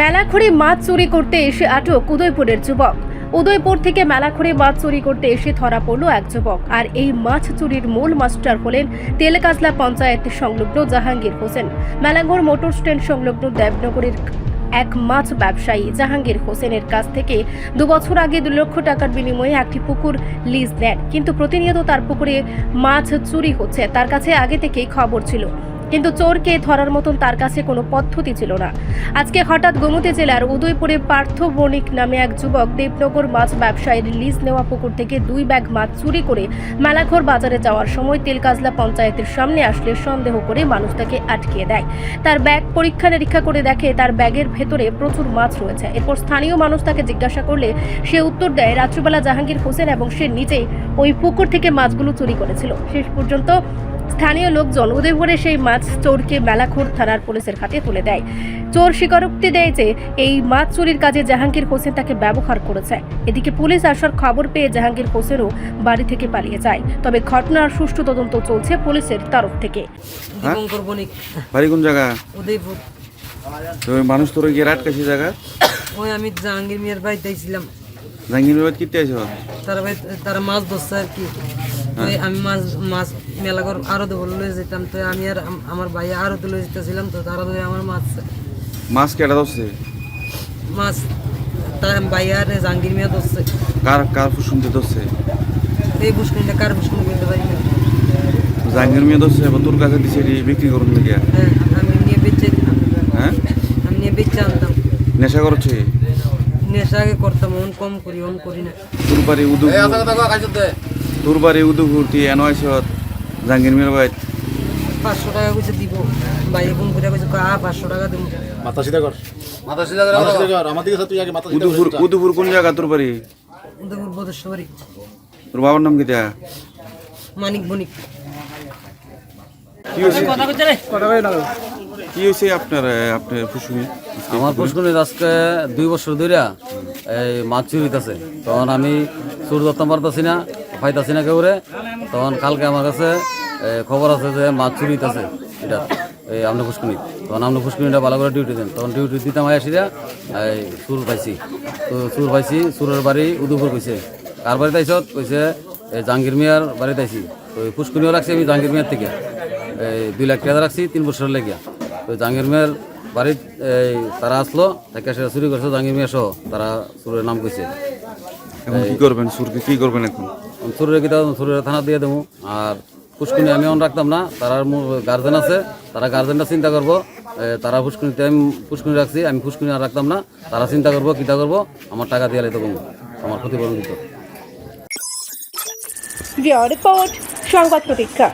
মেলাখড়ে মাছ চুরি করতে এসে আটক উদয়পুরের যুবক। উদয়পুর থেকে মেলাখড়ে মাছ চুরি করতে এসে ধরা পড়ল এক যুবক। আর এই মাছ চুরির মূল মাস্টার হলেন তেলকাজলা পঞ্চায়েত সংলগ্ন জাহাঙ্গীর হোসেন। মেলাঘর মোটর স্ট্যান্ড সংলগ্ন দেবনগরের এক মাছ ব্যবসায়ী জাহাঙ্গীর হোসেনের কাছ থেকে দু বছর আগে দু লক্ষ টাকার বিনিময়ে একটি পুকুর লিজ নেন। কিন্তু প্রতিনিয়ত তার পুকুরে মাছ চুরি হচ্ছে। তার কাছে আগে থেকেই খবর ছিল। কিন্তু চোরকে ধরার মতন তার কাছে কোনো পদ্ধতি ছিল না। আজকে হঠাৎ গোমতী জেলার উদয়পুরে পার্থ বণিক নামে এক যুবক দেবনগর মাছ ব্যবসায়ীর লিজ নেওয়া পুকুর থেকে দুই ব্যাগ মাছ চুরি করে মেলাঘর বাজারে যাওয়ার সময় তেলকাজলা পঞ্চায়েতের সামনে আসলে সন্দেহ করে মানুষ তাকে আটকিয়ে দেয়। তার ব্যাগ পরীক্ষা নিরীক্ষা করে দেখে তার ব্যাগের ভেতরে প্রচুর মাছ রয়েছে। এরপর স্থানীয় মানুষ তাকে জিজ্ঞাসা করলে সে উত্তর দেয়, রাত্রিবেলা জাহাঙ্গীর হোসেন এবং সে নিজেই ওই পুকুর থেকে মাছগুলো চুরি করেছিল। শেষ পর্যন্ত স্থানীয় লোকজন উদয়পুরে সেই মাছ চোরকে মেলাখোর থানার পুলিশের হাতে তুলে দেয়। চোর স্বীকারোক্তি দেয় যে এই মাছ চুরির কাজে জাহাঙ্গীর হোসেন তাকে ব্যবহার করেছে। এদিকে পুলিশ আসার খবর পেয়ে জাহাঙ্গীর হোসেনও বাড়ি থেকে পালিয়ে যায়। তবে ঘটনার সুষ্ঠু তদন্ত চলছে পুলিশের তরফ থেকে। হ্যাঁ? দীপঙ্কর বণিক বাড়ি কোন জায়গা? উদয়পুর। তো মানুষ তোর গিয়ে জায়গা? ওই আমি জাহাঙ্গীর মিয়ার বাড়িতে বাদ কিনতে আইস তারা বাড়ি তারা মাছ ধরছে আর কি। তো আমি মাছ মাছ মেলাঘর আরও দেবো লয়ে যেতাম তো আমি আর আমার ভাই আরও তো লয়ে যেতেছিলাম তো তারা ধরে আমার মাছ মাছ কেটা ধরছে? মাছ তার ভাই আর জাহাঙ্গীর মিয়া ধরছে। কার কার শুনতে ধরছে? এই পুষ্করিটা কার পুষ্করি করতে পারি না। জাঙ্গির মেয়ে ধরছে এবার তোর কাছে দিছে বিক্রি করুন গিয়া হ্যাঁ আমি নিয়ে বেচে হ্যাঁ? আমি নিয়ে বেচে আনতাম। নেশা করছে? নেশা আগে করতাম অন কম করি অন করি না। তোর বাড়ি উদুপুর তোর বাড়ি উদুপুর তুই এন আইস জাঙ্গির মেয়ের পাঁচশো টাকা কইছে দিব। ভাই ফোন করে কইছে আ পাঁচশো টাকা দেবো। মাথা সিধা কর মাথা সিধা কর মাথা সিধা কর আমার দিকে তুই আগে মাথা উদুপুর উদুপুর কোন জায়গা তোর বাড়ি? উদয়পুর বদেশ্বরী তোর বাবার নাম কি দেয়া মানিক বণিক। কি কি আপনার আপনার ফুসুনি আমার পুষ্করিণীর আজকে দুই বছর ধরে এই মাছ চুরিতেছে। তখন আমি চুর ধরতে পারতেছি না। পাইতাছি না কেউরে, তখন কালকে আমার কাছে খবর আছে যে মাছ চুরিতেছে এটা, এই আপনার পুষ্করিণী তখন আপনার পুষ্করিণীটা ভালো করে ডিউটি দেন। তখন ডিউটি দিতে দিতাম আসিরা এই, চুর পাইছি। তো চুর পাইছি, চুরের বাড়ি উদুপুর কইছে। কার বাড়িতে আইসত কইছে এই জাহাঙ্গীর মিয়ার বাড়িতে আইছি। তো পুষ্করিণীও রাখছি আমি জাহাঙ্গীর মিয়ার থেকে। এই দুই লাখ টাকা রাখছি, তিন বছর লেগিয়া। তো জাহাঙ্গীর মিয়ার বাড়ির, এই, তারা আসলো, তাকে সে চুরি করছে জাহাঙ্গীর মিয়া সহ তারা চুরের নাম কইছে। কি করবেন? সুরকে কি করবেন এখন? চুরের কিতা অঞ্চলের থানা দিয়ে দেবো। আর পুষ্কুনি আমি অন রাখতাম না, তার গার্জেন আছে, তারা গার্জেনরা চিন্তা করব। তারা পুষ্কুনিতে আমি পুষ্কুনি রাখছি, আমি পুষ্কুনি আর রাখতাম না, তারা চিন্তা করব কীটা করব, আমার টাকা দিয়ে দেবো আমার ক্ষতিপূরণ দিত। রিপোর্ট, সংবাদ প্রতীক্ষা।